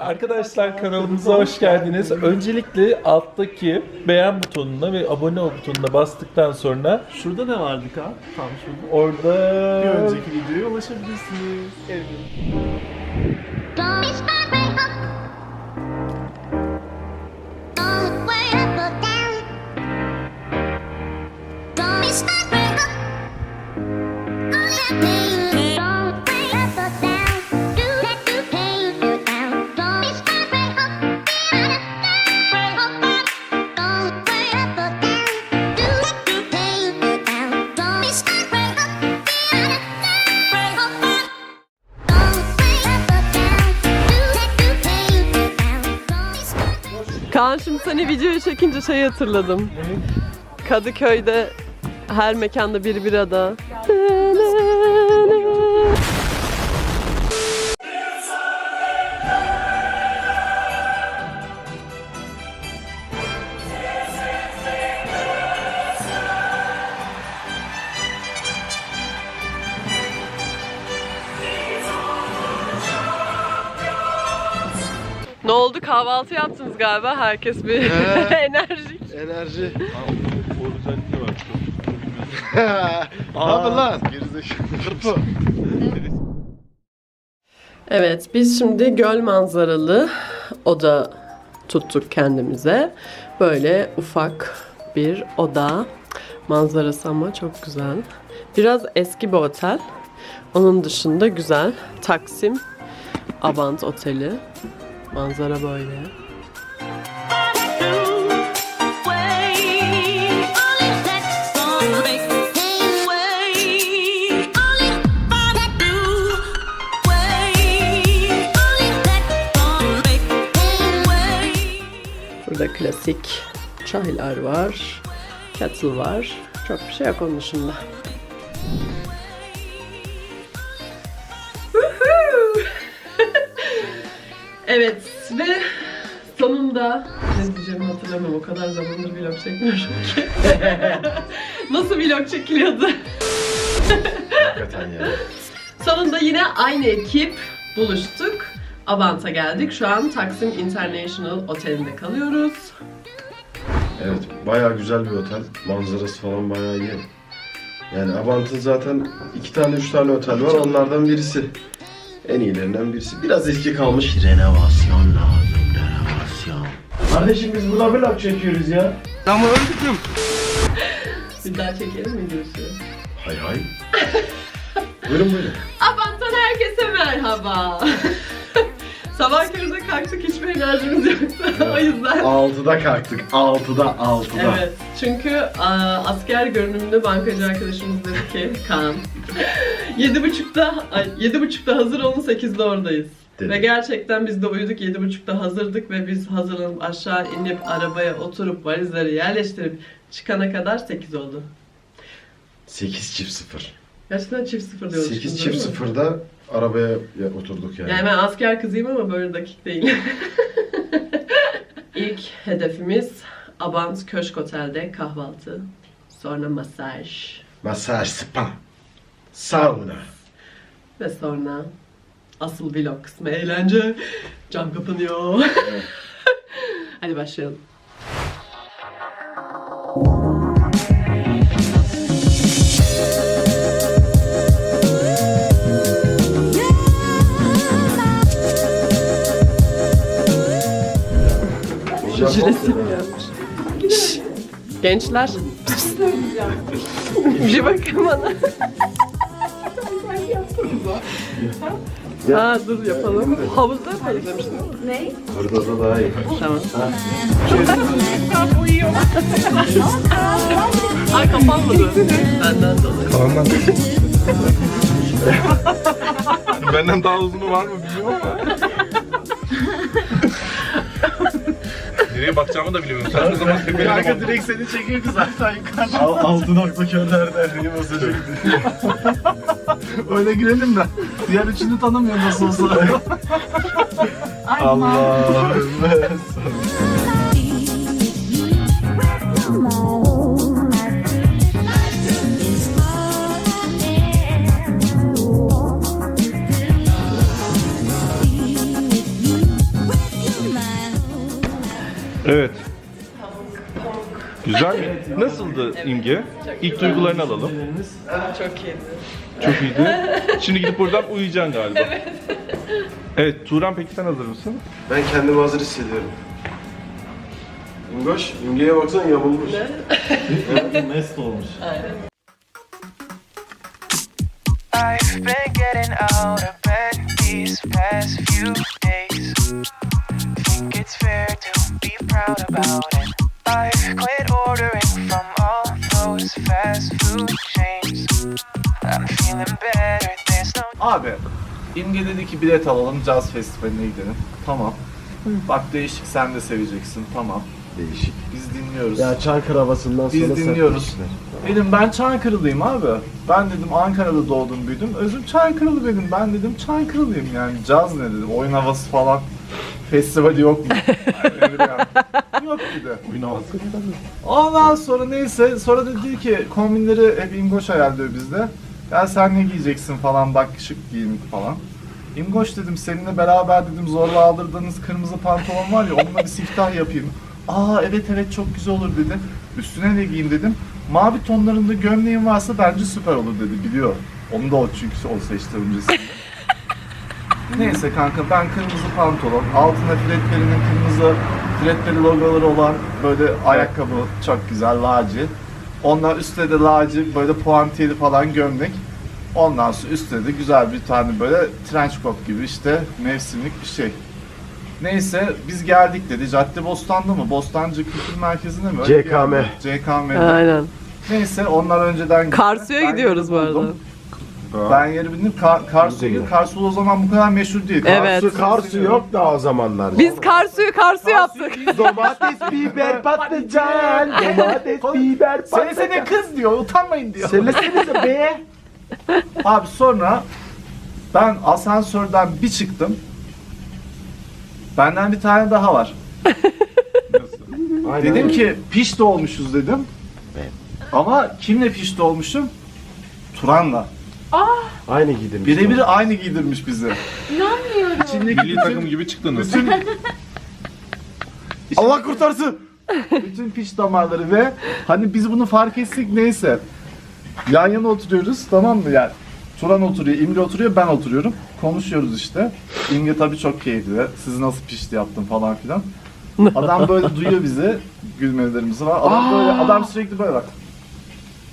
Arkadaşlar kanalımıza hoş geldiniz. Öncelikle alttaki beğen butonuna ve abone ol butonuna bastıktan sonra Şurada ne vardı Kaan? Tam şurada. orada Bir önceki videoya ulaşabilirsiniz. Evet. Don't seni videoya çekince şey hatırladım. Kadıköy'de her mekanda bir birada. Ne oldu? Kahvaltı yaptınız galiba. Herkes bir enerjik. Enerji. orijinalite var. ne yapın lan? Kırpı. Evet, biz şimdi göl manzaralı oda tuttuk kendimize. Böyle ufak bir oda manzarası ama çok güzel. Biraz eski bir otel. Onun dışında güzel. Taksim Abant Oteli. Manzara böyle. Burada klasik çaylar var. Kettle var. Çok bir şey yok onun dışında. Evet ve sonunda ne diyeceğimi hatırlamıyorum. O kadar zamandır vlog çekmiyorum ki. Nasıl vlog çekiliyordu? Hakikaten ya. Sonunda yine aynı ekip buluştuk. Avant'a geldik. Şu an Taksim International Oteli'nde kalıyoruz. Evet, bayağı güzel bir otel. Manzarası falan bayağı iyi. Yani Abant'ın zaten iki tane, üç tane otel var. Onlardan birisi. En iyilerinden birisi. Biraz eski kalmış. Renovasyon lazım, renovasyon. Kardeşim biz burada vlog çekiyoruz ya. Bir daha çekelim mi diyorsun? Hay hay. buyurun buyurun. Avant'tan herkese merhaba. Sabah köründe kalktık hiçbir enerjimiz yoktu. o yüzden. Altıda kalktık. Altıda, altıda. Evet. Çünkü aa, asker görünümlü bankacı arkadaşımız dedi ki Kaan. Yedi buçukta, ay, yedi buçukta hazır olun, sekizde oradayız. Dedi. Ve gerçekten biz de uyuduk, yedi buçukta hazırdık ve biz hazırlanıp aşağı inip arabaya oturup valizleri yerleştirip çıkana kadar 8 oldu. 8 çift 0. Gerçekten çift sıfır diyoruz. 8 şimdi, çift değil mi? 0'da arabaya ya- oturduk yani. Yani ben asker kızıyım ama böyle dakik değilim. İlk hedefimiz Abant Köşk Otel'de kahvaltı. Sonra masaj. Masaj, spa, sauna. Ve sonra asıl vlog kısmı eğlence. Cam kapanıyor. Hadi başlayalım. Gençler. Bir bakın bana. Ha dur yapalım. Havuzda yapalım demiştim. Burada da daha iyi. Tamam. Ay kapanmadı. Benden dolayı. Benden daha uzunu var mı bilmiyorum ama. Nereye bakacağımı da bilmiyorum. Saçma zaman tepelere Kanka direkt seni çekiyor ki zaten yukarıda. Al, altı nokta körlerden beni basacak Öyle girelim de. Diğer üçünü tanımıyor nasıl olsa. Allah'ım. Evet. Güzel mi? Nasıldı İmge? İlk duygularını alalım. Çok iyiydi. Çok iyiydi. Şimdi gidip buradan uyuyacaksın galiba. Evet. Turan peki sen hazır mısın? Ben kendimi hazır hissediyorum. İmgoş, İmge'ye baksana yamulmuş. Mest olmuş. I've been getting out of bed these past few days. Think it's fair to be proud about it. I've quit Abi, İmge dedi ki bilet alalım, caz festivaline gidelim. Tamam. Bak değişik sen de seveceksin. Tamam. Değişik. Biz dinliyoruz. Ya Çankırı havasından sonra Biz dinliyoruz. sertleştiler. Dedim ben Çankırılıyım abi. Ben dedim Ankara'da doğdum büyüdüm. Özüm Çankırılı benim. Ben dedim Çankırılıyım yani. Caz ne dedim. Oyun havası falan. Festivali yok mu? Yani öyle yani. yok dedi. Oyun havası. Ondan sonra neyse sonra dedi ki kombinleri hep İmgoş ayarlıyor bizde. Ya sen ne giyeceksin falan bak şık giyindik falan. İmgoş dedim seninle beraber dedim zorla aldırdığınız kırmızı pantolon var ya onunla bir siftah yapayım. Aa evet evet çok güzel olur dedi. Üstüne ne giyeyim dedim. Mavi tonlarında gömleğin varsa bence süper olur dedi biliyor. Onu da o çünkü o seçti öncesinde. Neyse kanka ben kırmızı pantolon, altına Fredbear'in kırmızı Fredbear logoları olan böyle ayakkabı çok güzel laci. Ondan üstte de laci böyle puantiyeli falan gömlek. Ondan sonra üstte de güzel bir tane böyle trench coat gibi işte mevsimlik bir şey. Neyse biz geldik dedi. Cadde Bostan'da mı? Bostancı Kültür Merkezi'nde mi? Öyle CKM. CKM'de. Aynen. Neyse onlar önceden gitti. Karsu'ya gidiyoruz bu arada. buldum. Ben yeri bildim. Ka- Karsu'yu, Karsu o zaman bu kadar meşhur değil. Evet. Su, kar su yok da o zamanlar. Biz Karsu'yu Karsu yaptık. domates, biber, patlıcan, domates, biber, Söylesene kız diyor, utanmayın diyor. Söylesenize be. Abi sonra ben asansörden bir çıktım. Benden bir tane daha var. Aynen. Dedim ki pişti olmuşuz dedim. Ama kimle pişti olmuşum? Turan'la. Aynı giydim. Birebir aynı giydirmiş bizi. İnanmıyorum. İçindeki Milli takım gibi çıktınız. bütün, Allah kurtarsın. bütün piş damarları ve hani biz bunu fark etsek neyse. Yan yana oturuyoruz tamam mı yani. Turan oturuyor, İmge oturuyor, ben oturuyorum. Konuşuyoruz işte. İmge tabii çok keyifli. Siz nasıl pişti yaptın falan filan. Adam böyle duyuyor bizi. Gülmelerimizi var. Adam böyle, adam sürekli böyle bak.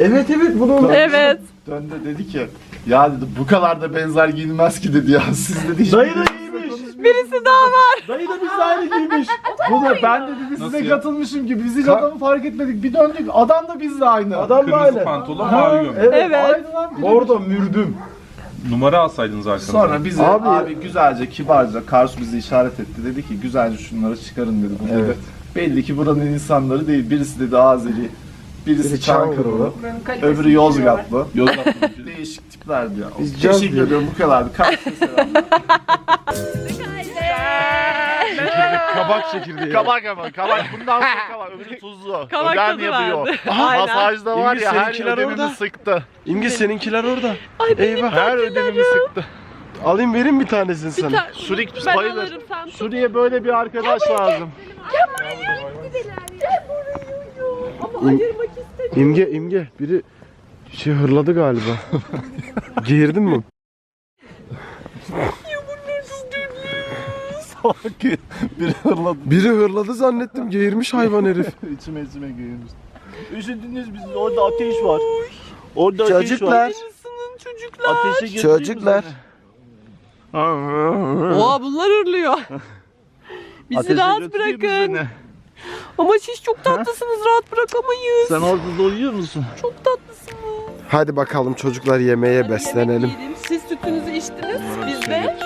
Evet evet bunu Evet. Döndü dedi ki ya dedi bu kadar da benzer giyinmez ki dedi ya. Siz dedi hiç Dayı da giymiş. Birisi daha var. Dayı da biz aynı giymiş. Bu da ben dedi biz Nasıl size ya? katılmışım gibi. Biz hiç Ka- adamı fark etmedik. Bir döndük adam da bizle aynı. Adam da Kırmızı aynı. pantolon, Ha, mavi gömlek. Evet, Evet. aynı lan. Bir de- Orada mürdüm. Numara alsaydınız arkanıza. Sonra bize Abi- abi, güzelce kibarca Karsu bizi işaret etti. Dedi ki güzelce şunları çıkarın dedi. Bu Evet. dedi. Belli ki buranın insanları değil. Birisi dedi Azeri, birisi Biri Çankırılı, öbürü Yozgatlı. Yozgatlı. Değişik tiplerdi ya. Biz caz Teşekkür diyoruz. ediyorum bu kadardı. Karsu'ya selamlar. Kabak çekirdeği. kabak ama kabak. Bundan sonra kabak. Öbürü tuzlu. Kabak Ödem tadı yapıyor. Aha, Aynen. Masajda var İlgi ya her seninkiler ödemimi orada. sıktı. İmge seninkiler orada. Eyvah. Her ödemimi sıktı. Alayım vereyim bir tanesini sana. Surik Ben bayılır. alırım sen tut. Suriye böyle bir arkadaş lazım. Ama ayırmak istedim. İmge İmge biri şey hırladı galiba. Girdin mi? Salak biri hırladı. Biri hırladı zannettim. Geğirmiş hayvan herif. içime içime giymiş. Üşüdünüz biz orada ateş var. Orada Çocuklar. Yarısının çocuklar. Ateşe Çocuklar. Oha bunlar hırlıyor. Bizi rahat bırakın. Ama siz çok tatlısınız rahat bırakamayız. Sen orada doyuyor musun? Çok tatlısınız. Hadi bakalım çocuklar yemeğe Hadi beslenelim. yemek yiyelim. Siz sütünüzü içtiniz. Biz de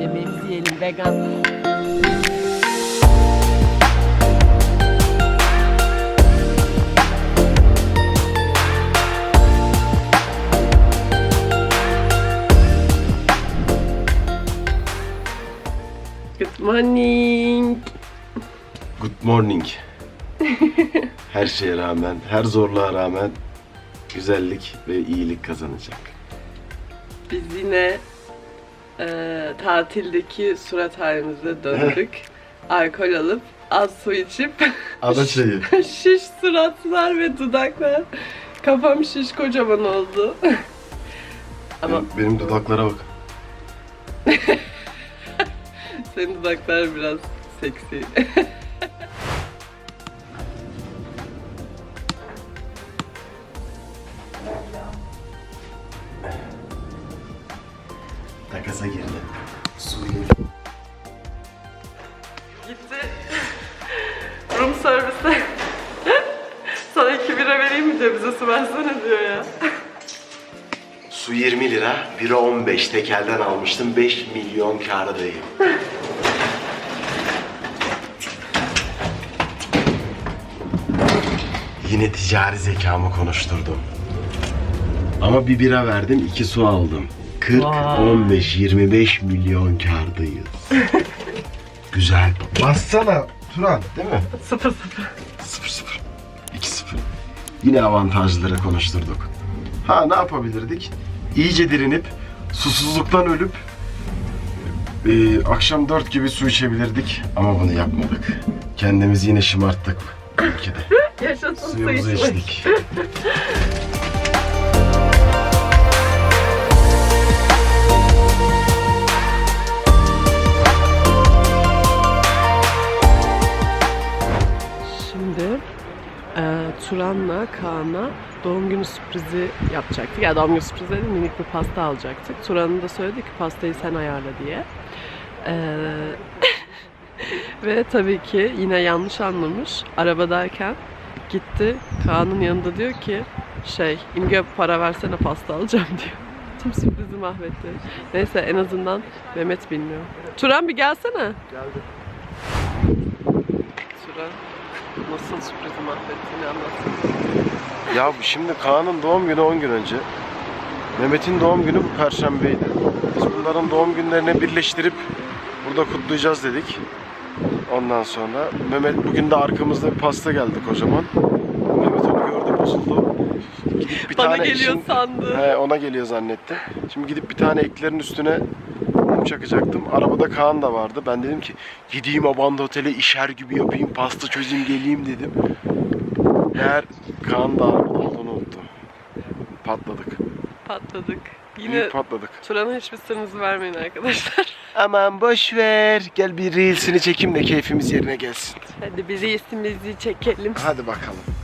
yemeğimizi yiyelim vegan. Good morning. Good morning. Her şeye rağmen, her zorluğa rağmen güzellik ve iyilik kazanacak. Biz yine e, tatildeki surat halimize döndük. Alkol alıp az su içip Ada çayı. şiş suratlar ve dudaklar. Kafam şiş kocaman oldu. Ama Benim, benim dudaklara bak. senin dudaklar biraz seksi. Takasa girdi. Su girdi. Gitti. Room servise. Sana iki bira vereyim mi diyor bize su versene diyor ya. Su 20 lira, bira 15. Tekelden almıştım. 5 milyon kârdayım. Yine ticari zekamı konuşturdum. Ama bir bira verdim, iki su aldım. 40, 15, 25 milyon kârdayız. Güzel. Bassana Turan, değil mi? Sıfır sıfır. 0-0. 2-0. Yine avantajları konuşturduk. Ha ne yapabilirdik? İyice direnip susuzluktan ölüp e, akşam 4 gibi su içebilirdik ama bunu yapmadık. Kendimizi yine şımarttık ülkede. Yaşasın su Suyumuzu içmek. içtik. e, Turan'la Kaan'a doğum günü sürprizi yapacaktık. Yani doğum günü sürprizi değil, minik bir pasta alacaktık. Turan'ın da söyledi ki pastayı sen ayarla diye. E, ve tabii ki yine yanlış anlamış. Arabadayken gitti Kaan'ın yanında diyor ki şey İmge para versene pasta alacağım diyor. Tüm sürprizi mahvetti. Neyse en azından Mehmet bilmiyor. Turan bir gelsene. Geldi. Turan nasıl sürprizi mahvettiğini anlatsın. Ya şimdi Kaan'ın doğum günü 10 gün önce. Mehmet'in doğum günü bu perşembeydi. Biz bunların doğum günlerini birleştirip burada kutlayacağız dedik. Ondan sonra Mehmet bugün de arkamızda bir pasta geldi kocaman. Mehmet onu gördü bozuldu. Gidip bir Bana tane geliyor işin- sandı. He, ona geliyor zannetti. Şimdi gidip bir tane eklerin üstüne çakacaktım. Arabada Kaan da vardı. Ben dedim ki gideyim Abanda Otel'e işer gibi yapayım, pasta çözeyim geleyim dedim. Meğer Kaan da arabada olduğunu unuttu. Patladık. Patladık. Yine Büyük patladık. Turan'a hiçbir sırrınızı vermeyin arkadaşlar. Aman boş ver. Gel bir reelsini çekeyim de keyfimiz yerine gelsin. Hadi bir reisimizi çekelim. Hadi bakalım.